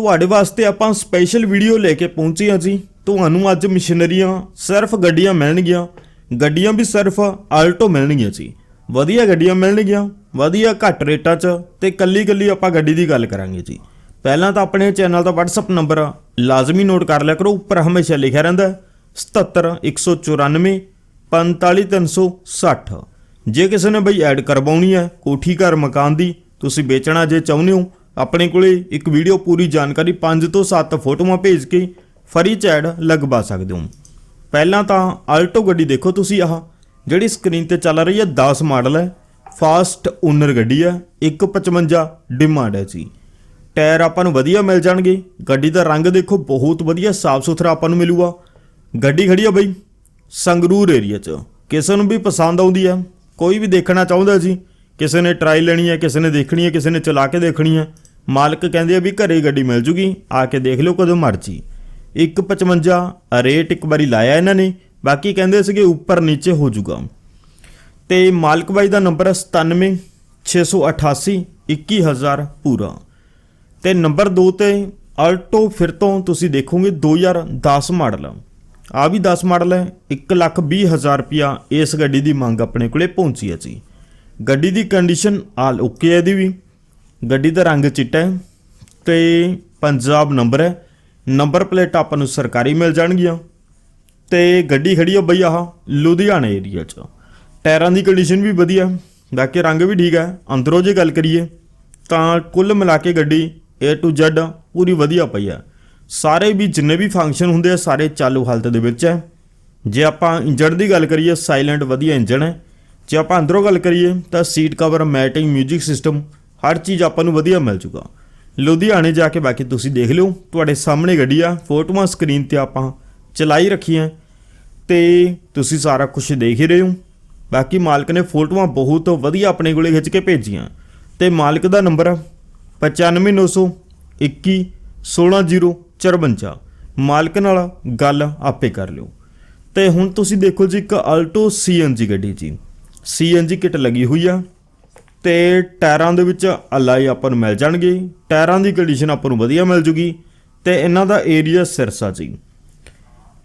ਤੁਹਾਡੇ ਵਾਸਤੇ ਆਪਾਂ ਸਪੈਸ਼ਲ ਵੀਡੀਓ ਲੈ ਕੇ ਪਹੁੰਚੇ ਹਾਂ ਜੀ। ਤੁਹਾਨੂੰ ਅੱਜ ਮਸ਼ੀਨਰੀਆਂ ਸਿਰਫ ਗੱਡੀਆਂ ਮਿਲਣਗੀਆਂ। ਗੱਡੀਆਂ ਵੀ ਸਿਰਫ ਆਲਟੋ ਮਿਲਣਗੀਆਂ ਜੀ। ਵਧੀਆ ਗੱਡੀਆਂ ਮਿਲਣਗੀਆਂ, ਵਧੀਆ ਘੱਟ ਰੇਟਾਂ 'ਚ ਤੇ ਕੱਲੀ ਕੱਲੀ ਆਪਾਂ ਗੱਡੀ ਦੀ ਗੱਲ ਕਰਾਂਗੇ ਜੀ। ਪਹਿਲਾਂ ਤਾਂ ਆਪਣੇ ਚੈਨਲ ਦਾ WhatsApp ਨੰਬਰ ਲਾਜ਼ਮੀ ਨੋਟ ਕਰ ਲਿਆ ਕਰੋ, ਉੱਪਰ ਹਮੇਸ਼ਾ ਲਿਖਿਆ ਰਹਿੰਦਾ ਹੈ 77 194 45360 ਜੇ ਕਿਸੇ ਨੇ ਬਈ ਐਡ ਕਰਵਾਉਣੀ ਹੈ ਕੋਠੀ ਘਰ ਮਕਾਨ ਦੀ, ਤੁਸੀਂ ਵੇਚਣਾ ਜੇ ਚਾਹੁੰਦੇ ਹੋ ਆਪਣੇ ਕੋਲੇ ਇੱਕ ਵੀਡੀਓ ਪੂਰੀ ਜਾਣਕਾਰੀ 5 ਤੋਂ 7 ਫੋਟੋਆਂ ਭੇਜ ਕੇ ਫਰੀ ਚ ਲਗਵਾ ਸਕਦੇ ਹੋ। ਪਹਿਲਾਂ ਤਾਂ ਆਲਟੋ ਗੱਡੀ ਦੇਖੋ ਤੁਸੀਂ ਆਹ, ਜਿਹੜੀ ਸਕਰੀਨ ਤੇ ਚੱਲ ਰਹੀ ਹੈ 10 ਮਾਡਲ ਹੈ, ਫਾਸਟ ਓਨਰ ਗੱਡੀ ਹੈ 155 ਡਿਮਾਂਡ ਹੈ ਜੀ। ਟਾਇਰ ਆਪਾਂ ਨੂੰ ਵਧੀਆ ਮਿਲ ਜਾਣਗੇ, ਗੱਡੀ ਦਾ ਰੰਗ ਦੇਖੋ ਬਹੁਤ ਵਧੀਆ, ਸਾਫ਼ ਸੁਥਰਾ ਆਪਾਂ ਨੂੰ ਮਿਲੂਗਾ। ਗੱਡੀ ਖੜੀ ਆ ਬਈ, ਸੰਗਰੂਰ ਏਰੀਆ 'ਚ, ਕਿਸੇ ਨੂੰ ਵੀ ਪਸੰਦ ਆਉਂਦੀ ਹੈ, ਕੋਈ ਵੀ ਦੇਖਣਾ ਚਾਹੁੰਦਾ ਜੀ ਕਿਸੇ ਨੇ ਟਰਾਈ ਲੈਣੀ ਹੈ, ਕਿਸੇ ਨੇ ਦੇਖਣੀ ਹੈ, ਕਿਸੇ ਨੇ ਚਲਾ ਕੇ ਦੇਖਣੀ ਹੈ। ਮਾਲਕ ਕਹਿੰਦੇ ਆ ਵੀ ਘਰੇ ਗੱਡੀ ਮਿਲ ਜੂਗੀ, ਆ ਕੇ ਦੇਖ ਲਿਓ ਕਦੋਂ ਮਰਜ਼ੀ। 155 ਰੇਟ ਇੱਕ ਵਾਰੀ ਲਾਇਆ ਇਹਨਾਂ ਨੇ, ਬਾਕੀ ਕਹਿੰਦੇ ਸੀਗੇ ਉੱਪਰ ਨੀਚੇ ਹੋ ਜੂਗਾ। ਤੇ ਮਾਲਕ ਬਾਈ ਦਾ ਨੰਬਰ ਹੈ 97 688 21000 ਪੂਰਾ। ਤੇ ਨੰਬਰ 2 ਤੇ ਆਲਟੋ ਫਿਰ ਤੋਂ ਤੁਸੀਂ ਦੇਖੋਗੇ 2010 ਮਾਡਲ। ਆ ਵੀ 10 ਮਾਡਲ ਹੈ 120000 ਰੁਪਿਆ ਇਸ ਗੱਡੀ ਦੀ ਮੰਗ ਆਪਣੇ ਕੋਲੇ ਪਹੁੰਚੀ ਹੈ ਜੀ। ਗੱਡੀ ਦੀ ਕੰਡੀਸ਼ਨ ਆਲ ਓਕੇ ਹੈ ਇਹਦੀ ਵੀ। ਗੱਡੀ ਦਾ ਰੰਗ ਚਿੱਟਾ ਹੈ ਤੇ ਪੰਜਾਬ ਨੰਬਰ ਹੈ। ਨੰਬਰ ਪਲੇਟ ਆਪਾਂ ਨੂੰ ਸਰਕਾਰੀ ਮਿਲ ਜਾਣਗੀਆਂ। ਤੇ ਗੱਡੀ ਖੜੀ ਆ ਬਈ ਆਹ ਲੁਧਿਆਣਾ ਏਰੀਆ 'ਚ। ਟਾਇਰਾਂ ਦੀ ਕੰਡੀਸ਼ਨ ਵੀ ਵਧੀਆ ਬਾਕੀ ਰੰਗ ਵੀ ਠੀਕ ਹੈ। ਅੰਦਰੋਂ ਜੇ ਗੱਲ ਕਰੀਏ ਤਾਂ ਕੁੱਲ ਮਿਲਾ ਕੇ ਗੱਡੀ A to Z ਪੂਰੀ ਵਧੀਆ ਪਈ ਹੈ। ਸਾਰੇ ਵੀ ਜਿੰਨੇ ਵੀ ਫੰਕਸ਼ਨ ਹੁੰਦੇ ਆ, ਸਾਰੇ ਚਾਲੂ ਹਾਲਤ ਦੇ ਵਿੱਚ ਹੈ। ਜੇ ਆਪਾਂ ਇੰਜਣ ਦੀ ਗੱਲ ਕਰੀਏ ਸਾਇਲੈਂਟ ਵਧੀਆ ਇੰਜਣ ਹੈ। ਜੇ ਆਪਾਂ ਅੰਦਰੋਂ ਗੱਲ ਕਰੀਏ ਤਾਂ ਸੀਟ ਕਵਰ, ਮੈਟਿੰਗ, 뮤직 ਸਿਸਟਮ ਹਰ ਚੀਜ਼ ਆਪਾਂ ਨੂੰ ਵਧੀਆ ਮਿਲ ਜੂਗਾ ਲੁਧਿਆਣੇ ਜਾ ਕੇ ਬਾਕੀ ਤੁਸੀਂ ਦੇਖ ਲਿਓ, ਤੁਹਾਡੇ ਸਾਹਮਣੇ ਗੱਡੀ ਆ, ਫੋਟੋਆਂ ਸਕਰੀਨ ਤੇ ਆਪਾਂ ਚਲਾਈ ਰੱਖੀਆਂ। ਤੇ ਤੁਸੀਂ ਸਾਰਾ ਕੁਝ ਦੇਖ ਹੀ ਰਹੇ ਹੋ। ਬਾਕੀ ਮਾਲਕ ਨੇ ਫੋਟੋਆਂ ਬਹੁਤ ਵਧੀਆ ਆਪਣੇ ਕੋਲੇ ਖਿੱਚ ਕੇ ਭੇਜੀਆਂ। ਤੇ ਮਾਲਕ ਦਾ ਨੰਬਰ 95921 16054 ਮਾਲਕ ਨਾਲ ਗੱਲ ਆਪੇ ਕਰ ਲਿਓ। ਤੇ ਹੁਣ ਤੁਸੀਂ ਦੇਖੋ ਜੀ ਇੱਕ ਆਲਟੋ ਸੀਐਨਜੀ ਗੱਡੀ ਜੀ। ਸੀਐਨਜੀ ਕਿਟ ਲੱਗੀ ਹੋਈ ਆ ਤੇ ਟਾਇਰਾਂ ਦੇ ਵਿੱਚ ਅਲਾਈ ਆਪਾਂ ਨੂੰ ਮਿਲ ਜਾਣਗੇ। ਟਾਇਰਾਂ ਦੀ ਕੰਡੀਸ਼ਨ ਆਪਾਂ ਨੂੰ ਵਧੀਆ ਮਿਲ ਜੂਗੀ ਤੇ ਇਹਨਾਂ ਦਾ ਏਰੀਆ ਸਿਰਸਾ ਜੀ।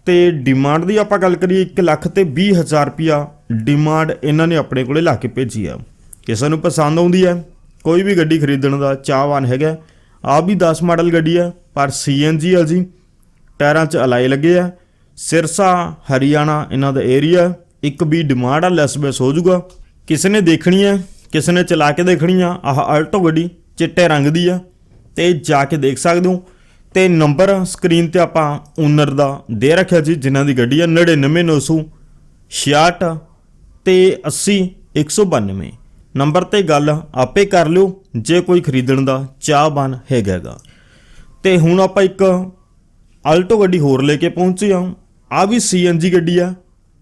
ਤੇ ਡਿਮਾਂਡ ਦੀ ਆਪਾਂ ਗੱਲ ਕਰੀਏ 1 ਲੱਖ ਤੇ 20 ਹਜ਼ਾਰ ਰੁਪਿਆ ਡਿਮਾਂਡ ਇਹਨਾਂ ਨੇ ਆਪਣੇ ਕੋਲੇ ਲਾ ਕੇ ਭੇਜੀ ਆ। ਕਿਸੇ ਨੂੰ ਪਸੰਦ ਆਉਂਦੀ ਹੈ ਕੋਈ ਵੀ ਗੱਡੀ ਖਰੀਦਣ ਦਾ ਚਾਹਵਾਨ ਹੈਗਾ ਆ ਵੀ 10 ਮਾਡਲ ਗੱਡੀ ਆ, ਪਰ ਸੀਐਨਜੀ ਆ ਜੀ। ਟਾਇਰਾਂ 'ਚ ਅਲਾਈ ਲੱਗੇ ਆ। ਸਿਰਸਾ, ਹਰਿਆਣਾ ਇਹਨਾਂ ਦਾ ਏਰੀਆ ਇੱਕ ਵੀ ਡਿਮਾਂਡ ਆ ਲੈਸ ਬੈਸ ਹੋ ਜਾਊਗਾ। ਕਿਸੇ ਨੇ ਦੇਖਣੀ ਹੈ ਕਿਸੇ ਨੇ ਚਲਾ ਕੇ ਦੇਖਣੀ ਆ, ਆਹ ਆਲਟੋ ਗੱਡੀ ਚਿੱਟੇ ਰੰਗ ਦੀ ਆ, ਤੇ ਜਾ ਕੇ ਦੇਖ ਸਕਦੇ ਹੋ। ਤੇ ਨੰਬਰ ਸਕਰੀਨ ਤੇ ਆਪਾਂ ਓਨਰ ਦਾ ਦੇ ਰੱਖਿਆ ਜੀ ਜਿਨ੍ਹਾਂ ਦੀ ਗੱਡੀ ਆ 99966 ਤੇ 80 192 ਨੰਬਰ ਤੇ ਗੱਲ ਆਪੇ ਕਰ ਲਿਓ, ਜੇ ਕੋਈ ਖਰੀਦਣ ਦਾ ਚਾਹਵਾਨ ਹੈਗਾਗਾ ਤੇ ਹੁਣ ਆਪਾਂ ਇੱਕ ਆਲਟੋ ਗੱਡੀ ਹੋਰ ਲੈ ਕੇ ਪਹੁੰਚੇ ਹਾਂ ਆ ਵੀ ਸੀਐਨਜੀ ਗੱਡੀ ਆ।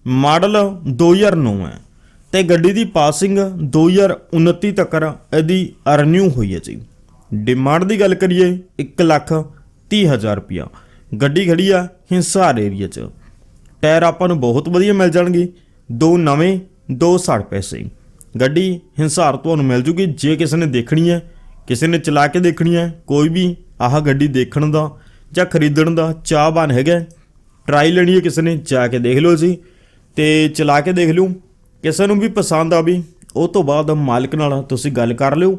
ਮਾਡਲ 2009 ਹੈ ਤੇ ਗੱਡੀ ਦੀ ਪਾਸਿੰਗ 2029 ਤੱਕ ਇਹਦੀ ਰੀਨਿਊ ਹੋਈ ਹੈ ਜੀ। ਡਿਮਾਂਡ ਦੀ ਗੱਲ ਕਰੀਏ 1 ਲੱਖ 30 ਹਜ਼ਾਰ ਰੁਪਿਆ ਗੱਡੀ ਖੜੀ ਆ ਹਿੰਸਾਰ ਏਰੀਆ 'ਚ। ਟਾਇਰ ਆਪਾਂ ਨੂੰ ਬਹੁਤ ਵਧੀਆ ਮਿਲ ਜਾਣਗੇ। ਦੋ ਨਵੇਂ, ਦੋ 60 ਪੈਸੇ। ਗੱਡੀ ਹਿੰਸਾਰ ਤੁਹਾਨੂੰ ਮਿਲ ਜੂਗੀ, ਜੇ ਕਿਸੇ ਨੇ ਦੇਖਣੀ ਹੈ, ਕਿਸੇ ਨੇ ਚਲਾ ਕੇ ਦੇਖਣੀ ਹੈ, ਕੋਈ ਵੀ ਆਹ ਗੱਡੀ ਦੇਖਣ ਦਾ ਜਾਂ ਖਰੀਦਣ ਦਾ ਚਾਹਵਾਨ ਹੈਗਾ, ਟਰਾਈ ਲੈਣੀ ਹੈ ਕਿਸੇ ਨੇ, ਜਾ ਕੇ ਦੇਖ ਲਓ ਜੀ। ਤੇ ਚਲਾ ਕੇ ਦੇਖ ਲਿਓ। ਕਿਸੇ ਨੂੰ ਵੀ ਪਸੰਦ ਆਵੀ, ਉਹ ਤੋਂ ਬਾਅਦ ਮਾਲਕ ਨਾਲ ਤੁਸੀਂ ਗੱਲ ਕਰ ਲਿਓ।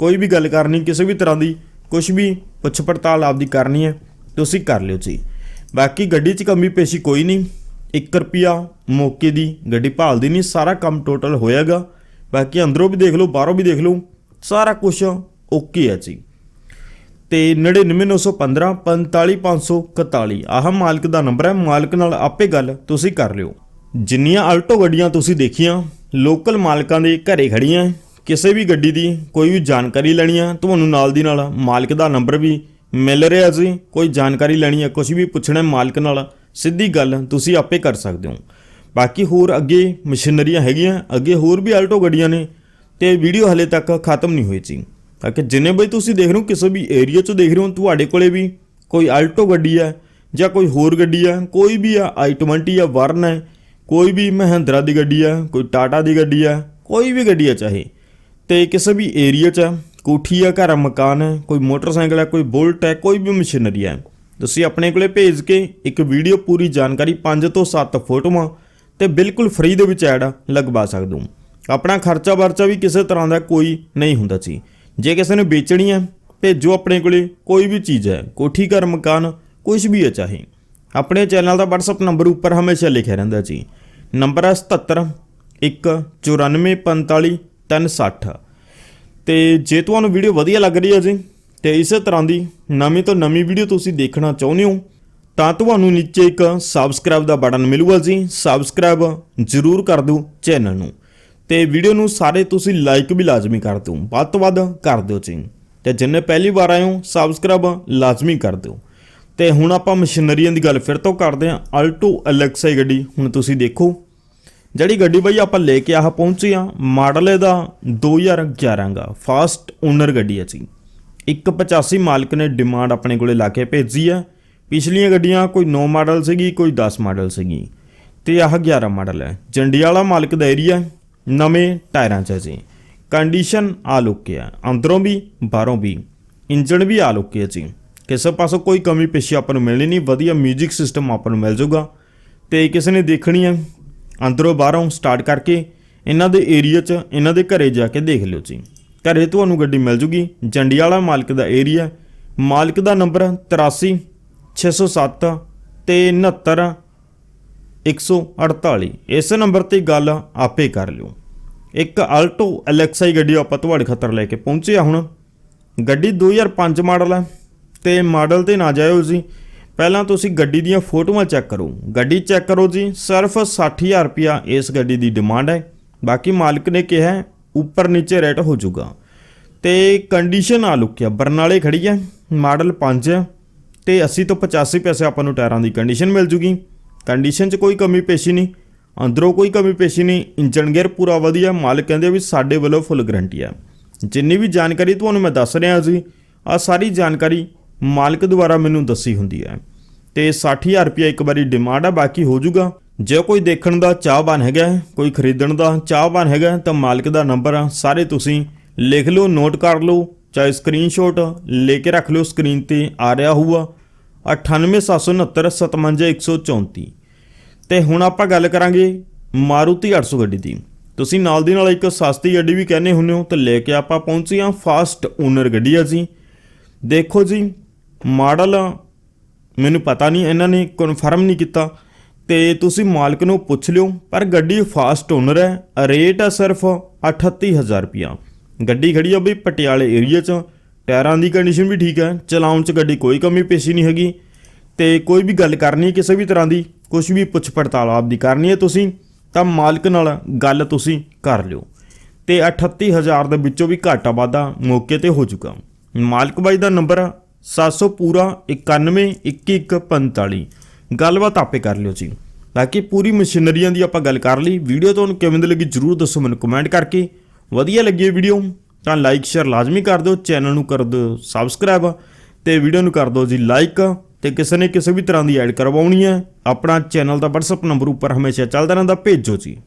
ਕੋਈ ਵੀ ਗੱਲ ਕਰਨੀ ਕਿਸੇ ਵੀ ਤਰ੍ਹਾਂ ਦੀ ਕੁਝ ਵੀ ਪੁੱਛ ਪੜਤਾਲ ਆਪਦੀ ਕਰਨੀ ਹੈ, ਤੁਸੀਂ ਕਰ ਲਿਓ ਜੀ। ਬਾਕੀ ਗੱਡੀ 'ਚ ਕਮੀ ਪੇਸ਼ੀ ਕੋਈ ਨਹੀਂ। 1 ਰੁਪਿਆ ਮੌਕੇ ਦੀ ਗੱਡੀ ਭਾਲਦੀ ਨਹੀਂ, ਸਾਰਾ ਕੰਮ ਟੋਟਲ ਹੋਇਆਗਾ। ਬਾਕੀ ਅੰਦਰੋਂ ਵੀ ਦੇਖ ਲਓ, ਬਾਹਰੋਂ ਵੀ ਦੇਖ ਲਓ, ਸਾਰਾ ਕੁਝ ਓਕੇ ਹੈ ਜੀ। ਤੇ 99915 45541 ਆਹ ਮਾਲਕ ਦਾ ਨੰਬਰ ਹੈ। ਮਾਲਕ ਨਾਲ ਆਪੇ ਗੱਲ ਤੁਸੀਂ ਕਰ ਲਿਓ। ਜਿੰਨੀਆਂ ਆਲਟੋ ਗੱਡੀਆਂ ਤੁਸੀਂ ਦੇਖੀਆਂ, ਲੋਕਲ ਮਾਲਕਾਂ ਦੇ ਘਰੇ ਖੜੀਆਂ ਕਿਸੇ ਵੀ ਗੱਡੀ ਦੀ ਕੋਈ ਵੀ ਜਾਣਕਾਰੀ ਲੈਣੀ ਆ, ਤੁਹਾਨੂੰ ਨਾਲ ਦੀ ਨਾਲ ਮਾਲਕ ਦਾ ਨੰਬਰ ਵੀ ਮਿਲ ਰਿਹਾ ਜੀ, ਕੋਈ ਜਾਣਕਾਰੀ ਲੈਣੀ ਹੈ ਕੁਝ ਵੀ ਪੁੱਛਣਾ ਮਾਲਕ ਨਾਲ, ਸਿੱਧੀ ਗੱਲ ਤੁਸੀਂ ਆਪੇ ਕਰ ਸਕਦੇ ਹੋ। ਬਾਕੀ ਹੋਰ ਅੱਗੇ ਮਸ਼ੀਨਰੀਆਂ ਹੈਗੀਆਂ, ਅੱਗੇ ਹੋਰ ਵੀ ਆਲਟੋ ਗੱਡੀਆਂ ਨੇ, ਤੇ ਵੀਡੀਓ ਹਲੇ ਤੱਕ ਖਤਮ ਨਹੀਂ ਹੋਈ ਜੀ। ਤਾਂ ਕਿ ਜਿੰਨੇ ਬਈ ਤੁਸੀਂ ਦੇਖ ਰਹੇ ਹੋ, ਕਿਸੇ ਵੀ ਏਰੀਆ 'ਚ ਦੇਖ ਰਹੇ ਹੋ, ਤੁਹਾਡੇ ਕੋਲੇ ਵੀ ਕੋਈ ਆਲਟੋ ਗੱਡੀ ਹੈ ਜਾਂ ਕੋਈ ਹੋਰ ਗੱਡੀ ਆ, ਕੋਈ ਵੀ ਆ i20 ਆ, ਵਰਨ ਹੈ ਕੋਈ ਵੀ ਮਹਿੰਦਰਾ ਦੀ ਗੱਡੀ ਹੈ ਕੋਈ ਟਾਟਾ ਦੀ ਗੱਡੀ ਹੈ ਕੋਈ ਵੀ ਗੱਡੀ ਆ ਚਾਹੇ ਤੇ ਕਿਸੇ ਵੀ ਏਰੀਆ 'ਚ ਹੈ, ਕੋਠੀ ਆ ਘਰ ਮਕਾਨ ਹੈ ਕੋਈ ਮੋਟਰਸਾਈਕਲ ਹੈ ਕੋਈ ਬੁਲਟ ਹੈ ਕੋਈ ਵੀ ਮਸ਼ੀਨਰੀ ਹੈ ਤੁਸੀਂ ਆਪਣੇ ਕੋਲੇ ਭੇਜ ਕੇ ਇੱਕ ਵੀਡੀਓ ਪੂਰੀ ਜਾਣਕਾਰੀ 5 ਤੋਂ 7 ਫੋਟੋਆਂ ਤੇ ਬਿਲਕੁਲ ਫ੍ਰੀ ਦੇ ਵਿੱਚ ਐਡ ਲਗਵਾ ਸਕਦੇ ਹੋ। ਆਪਣਾ ਖਰਚਾ ਵਰਚਾ ਵੀ ਕਿਸੇ ਤਰ੍ਹਾਂ ਦਾ ਕੋਈ ਨਹੀਂ ਹੁੰਦਾ ਸੀ। ਜੇ ਕਿਸੇ ਨੇ ਵੇਚਣੀ ਹੈ ਭੇਜੋ ਆਪਣੇ ਕੋਲੇ ਕੋਈ ਵੀ ਚੀਜ਼ ਹੈ ਕੋਠੀ ਘਰ ਮਕਾਨ ਕੁਝ ਵੀ ਹੈ ਚਾਹੇ। ਆਪਣੇ ਚੈਨਲ ਦਾ WhatsApp ਨੰਬਰ ਉੱਪਰ ਹਮੇਸ਼ਾ ਲਿਖਿਆ ਰਹਿੰਦਾ ਜੀ। ਨੰਬਰ ਹੈ 77 1 94 45 360 ਤੇ ਜੇ ਤੁਹਾਨੂੰ ਵੀਡੀਓ ਵਧੀਆ ਲੱਗ ਰਹੀ ਹੈ ਜੀ, ਤੇ ਇਸੇ ਤਰ੍ਹਾਂ ਦੀ ਨਵੀਂ ਤੋਂ ਨਵੀਂ ਵੀਡੀਓ ਤੁਸੀਂ ਦੇਖਣਾ ਚਾਹੁੰਦੇ ਹੋ, ਤਾਂ ਤੁਹਾਨੂੰ ਨੀਚੇ ਇੱਕ ਸਬਸਕ੍ਰਾਈਬ ਦਾ ਬਟਨ ਮਿਲੂਗਾ ਜੀ। ਸਬਸਕ੍ਰਾਈਬ ਜ਼ਰੂਰ ਕਰ ਦਿਓ ਚੈਨਲ ਨੂੰ। ਤੇ ਵੀਡੀਓ ਨੂੰ ਸਾਰੇ ਤੁਸੀਂ ਲਾਈਕ ਵੀ ਲਾਜ਼ਮੀ ਕਰ ਦਿਓ। ਵੱਧ ਤੋਂ ਵੱਧ ਕਰ ਦਿਓ ਜੀ। ਤੇ ਜਿੰਨੇ ਪਹਿਲੀ ਵਾਰ ਆਏ ਹੋ ਸਬਸਕ੍ਰਾਈਬ ਲਾਜ਼ਮੀ ਕਰ ਦਿਓ। ਤੇ ਹੁਣ ਆਪਾਂ ਮਸ਼ੀਨਰੀਆਂ ਦੀ ਗੱਲ ਫਿਰ ਤੋਂ ਕਰਦੇ ਹਾਂ। ਅਲਟੋ ਅਲੈਕਸਾ ਗੱਡੀ, ਹੁਣ ਤੁਸੀਂ ਦੇਖੋ। ਜਿਹੜੀ ਗੱਡੀ ਬਈ ਆਪਾਂ ਲੈ ਕੇ ਆਹ ਪਹੁੰਚੇ ਆ ਮਾਡਲ ਇਹਦਾ 2011 ਦਾ ਫਾਸਟ ਓਨਰ ਗੱਡੀ ਹੈ ਜੀ। 185 ਮਾਲਕ ਨੇ ਡਿਮਾਂਡ ਆਪਣੇ ਕੋਲੇ ਲਾ ਕੇ ਭੇਜੀ ਹੈ। ਪਿਛਲੀਆਂ ਗੱਡੀਆਂ ਕੋਈ 9 ਮਾਡਲ ਸੀਗੀ, ਕੋਈ 10 ਮਾਡਲ ਸੀਗੀ। ਤੇ ਆਹ 11 ਮਾਡਲ ਹੈ। ਜੰਡੀਆਲਾ ਮਾਲਕ ਦਾ ਏਰੀਆ ਨਵੇਂ ਟਾਇਰਾਂ 'ਚ ਹੈ ਜੀ। ਕੰਡੀਸ਼ਨ ਆ ਲੁੱਕੇ ਆ ਅੰਦਰੋਂ ਵੀ, ਬਾਹਰੋਂ ਵੀ। ਇੰਜਣ ਵੀ ਆ ਲੁੱਕੇ ਜੀ। ਕਿਸੇ ਪਾਸੋਂ ਕੋਈ ਕਮੀ ਪੇਸ਼ੀ ਆਪਾਂ ਨੂੰ ਮਿਲਣੀ ਨਹੀਂ, ਵਧੀਆ 뮤직 ਸਿਸਟਮ ਆਪਾਂ ਨੂੰ ਮਿਲ ਜਾਊਗਾ। ਤੇ ਕਿਸੇ ਨੇ ਦੇਖਣੀ ਹੈ, ਅੰਦਰੋਂ ਬਾਹਰੋਂ ਸਟਾਰਟ ਕਰਕੇ ਇਹਨਾਂ ਦੇ ਏਰੀਆ 'ਚ ਇਹਨਾਂ ਦੇ ਘਰੇ ਜਾ ਕੇ ਦੇਖ ਲਿਓ ਜੀ। ਘਰੇ ਤੁਹਾਨੂੰ ਗੱਡੀ ਮਿਲ ਜੂਗੀ। ਜੰਡੀਆਲਾ ਮਾਲਕ ਦਾ ਏਰੀਆ ਮਾਲਕ ਦਾ ਨੰਬਰ 83 607 ਤੇ 69 148 ਇਸ ਨੰਬਰ ਤੇ ਗੱਲ ਆਪੇ ਕਰ ਲਿਓ। ਇੱਕ ਆਲਟੋ ਅਲੈਕਸਾਈ ਗੱਡੀ ਆਪਾਂ ਤੁਹਾਡੇ ਖਤਰ ਲੈ ਕੇ ਪਹੁੰਚਿਆ ਹੁਣ। ਗੱਡੀ 2005 ਮਾਡਲ ਹੈ। ਤੇ ਮਾਡਲ ਤੇ ਨਾ ਜਾਇਓ ਜੀ। ਪਹਿਲਾਂ ਤੁਸੀਂ ਗੱਡੀ ਦੀਆਂ ਫੋਟੋਆਂ ਚੈੱਕ ਕਰੋ। ਗੱਡੀ ਚੈੱਕ ਕਰੋ ਜੀ, ਸਿਰਫ 60000 ਰੁਪਿਆ ਇਸ ਗੱਡੀ ਦੀ ਡਿਮਾਂਡ ਹੈ। ਬਾਕੀ ਮਾਲਕ ਨੇ ਕਿਹਾ ਉੱਪਰ ਨੀਚੇ ਰੇਟ ਹੋ ਜਾਊਗਾ। ਤੇ ਕੰਡੀਸ਼ਨ ਆ ਲੁਕਿਆ, ਬਰਨਾਲੇ ਖੜੀ ਹੈ, ਮਾਡਲ 5 ਹੈ। ਤੇ 80 ਤੋਂ 85 ਪੈਸੇ ਆਪਾਂ ਨੂੰ ਟਾਇਰਾਂ ਦੀ ਕੰਡੀਸ਼ਨ ਮਿਲ ਜੂਗੀ। ਕੰਡੀਸ਼ਨ 'ਚ ਕੋਈ ਕਮੀ ਪੇਸ਼ੀ ਨਹੀਂ, ਅੰਦਰੋਂ ਕੋਈ ਕਮੀ ਪੇਸ਼ੀ ਨਹੀਂ ਇੰਜਨ ਗੇਅਰ ਪੂਰਾ ਵਧੀਆ, ਮਾਲਕ ਕਹਿੰਦੇ ਵੀ ਸਾਡੇ ਵੱਲੋਂ ਫੁੱਲ ਗਾਰੰਟੀ ਹੈ। ਜਿੰਨੀ ਵੀ ਜਾਣਕਾਰੀ ਤੁਹਾਨੂੰ ਮੈਂ ਦੱਸ ਰਿਹਾ ਜੀ ਆ ਸਾਰੀ ਜਾਣਕਾਰੀ ਮਾਲਕ ਦੁਆਰਾ ਮੈਨੂੰ ਦੱਸੀ ਹੁੰਦੀ ਹੈ। ਤੇ 60000 ਰੁਪਏ ਇੱਕ ਵਾਰੀ ਡਿਮਾਂਡ ਆ, ਬਾਕੀ ਹੋ ਜਾਊਗਾ। ਜੇ ਕੋਈ ਦੇਖਣ ਦਾ ਚਾਹਵਾਨ ਹੈਗਾ, ਕੋਈ ਖਰੀਦਣ ਦਾ ਚਾਹਵਾਨ ਹੈਗਾ, ਤਾਂ ਮਾਲਕ ਦਾ ਨੰਬਰ ਆ, ਸਾਰੇ ਤੁਸੀਂ ਲਿਖ ਲਓ, ਨੋਟ ਕਰ ਲਓ, ਚਾਹੇ ਸਕਰੀਨਸ਼ਾਟ ਲੈ ਕੇ ਰੱਖ ਲਿਓ ਸਕਰੀਨ ਤੇ ਆ ਰਿਹਾ ਹੋਊਗਾ। 9876957134 ਤੇ ਹੁਣ ਆਪਾਂ ਗੱਲ ਕਰਾਂਗੇ ਮਾਰੂਤੀ 800 ਗੱਡੀ ਦੀ। ਤੁਸੀਂ ਨਾਲ ਦੀ ਨਾਲ ਇੱਕ ਸਸਤੀ ਗੱਡੀ ਵੀ ਕਹਿੰਦੇ ਹੁੰਦੇ ਹੋ, ਤਾਂ ਲੈ ਕੇ ਆਪਾਂ ਪਹੁੰਚੇ ਹਾਂ ਫਾਸਟ ਓਨਰ ਗੱਡੀ ਆ ਜੀ। ਦੇਖੋ ਜੀ ਮਾਡਲ ਮੈਨੂੰ ਪਤਾ ਨਹੀਂ, ਇਹਨਾਂ ਨੇ ਕਨਫਰਮ ਨਹੀਂ ਕੀਤਾ। ਤੇ ਤੁਸੀਂ ਮਾਲਕ ਨੂੰ ਪੁੱਛ ਲਿਓ, ਪਰ ਗੱਡੀ ਫਾਸਟ ਓਨਰ ਹੈ ਰੇਟ ਆ ਸਿਰਫ 38000 ਰੁਪਿਆ ਗੱਡੀ ਖੜੀ ਆ ਬਈ ਪਟਿਆਲੇ ਏਰੀਆ 'ਚ, ਟਾਇਰਾਂ ਦੀ ਕੰਡੀਸ਼ਨ ਵੀ ਠੀਕ ਹੈ, ਚਲਾਉਣ 'ਚ ਗੱਡੀ ਕੋਈ ਕਮੀ ਪੇਸ਼ੀ ਨਹੀਂ ਹੈਗੀ। ਤੇ ਕੋਈ ਵੀ ਗੱਲ ਕਰਨੀ ਕਿਸੇ ਵੀ ਤਰ੍ਹਾਂ ਦੀ ਕੁਝ ਵੀ ਪੁੱਛ ਪੜਤਾਲ ਆਪਦੀ ਕਰਨੀ ਹੈ ਤੁਸੀਂ, ਤਾਂ ਮਾਲਕ ਨਾਲ ਗੱਲ ਤੁਸੀਂ ਕਰ ਲਿਓ। ਤੇ 38000 ਦੇ ਵਿੱਚੋਂ ਵੀ ਘਾਟਾ ਵਾਧਾ ਮੌਕੇ ਤੇ ਹੋ ਚੁੱਕਾ। ਮਾਲਕ ਬਾਈ ਦਾ ਨੰਬਰ 700 ਪੂਰਾ 91 2145 ਗੱਲਬਾਤ ਆਪੇ ਕਰ ਲਿਓ ਜੀ। ਬਾਕੀ ਪੂਰੀ ਮਸ਼ੀਨਰੀਆਂ ਦੀ ਆਪਾਂ ਗੱਲ ਕਰ ਲਈ। ਵੀਡੀਓ ਤੁਹਾਨੂੰ ਕਿਵੇਂ ਦੀ ਲੱਗੀ ਜਰੂਰ ਦੱਸੋ ਮੈਨੂੰ ਕਮੈਂਟ ਕਰਕੇ। ਵਧੀਆ ਲੱਗੀ ਇਹ ਵੀਡੀਓ, ਤਾਂ ਲਾਈਕ ਸ਼ੇਅਰ ਲਾਜ਼ਮੀ ਕਰ ਦਿਓ। ਚੈਨਲ ਨੂੰ ਕਰ ਦਿਓ ਸਬਸਕ੍ਰਾਈਬ ਤੇ ਵੀਡੀਓ ਨੂੰ ਕਰ ਦਿਓ ਜੀ ਲਾਈਕ ਤੇ ਕਿਸੇ ਨੇ ਕਿਸੇ ਵੀ ਤਰ੍ਹਾਂ ਦੀ ਐਡ ਕਰਵਾਉਣੀ ਹੈ, ਆਪਣਾ ਚੈਨਲ ਦਾ WhatsApp ਨੰਬਰ ਉੱਪਰ ਹਮੇਸ਼ਾ ਚੱਲਦਾ ਰਹਿੰਦਾ, ਭੇਜੋ ਜੀ।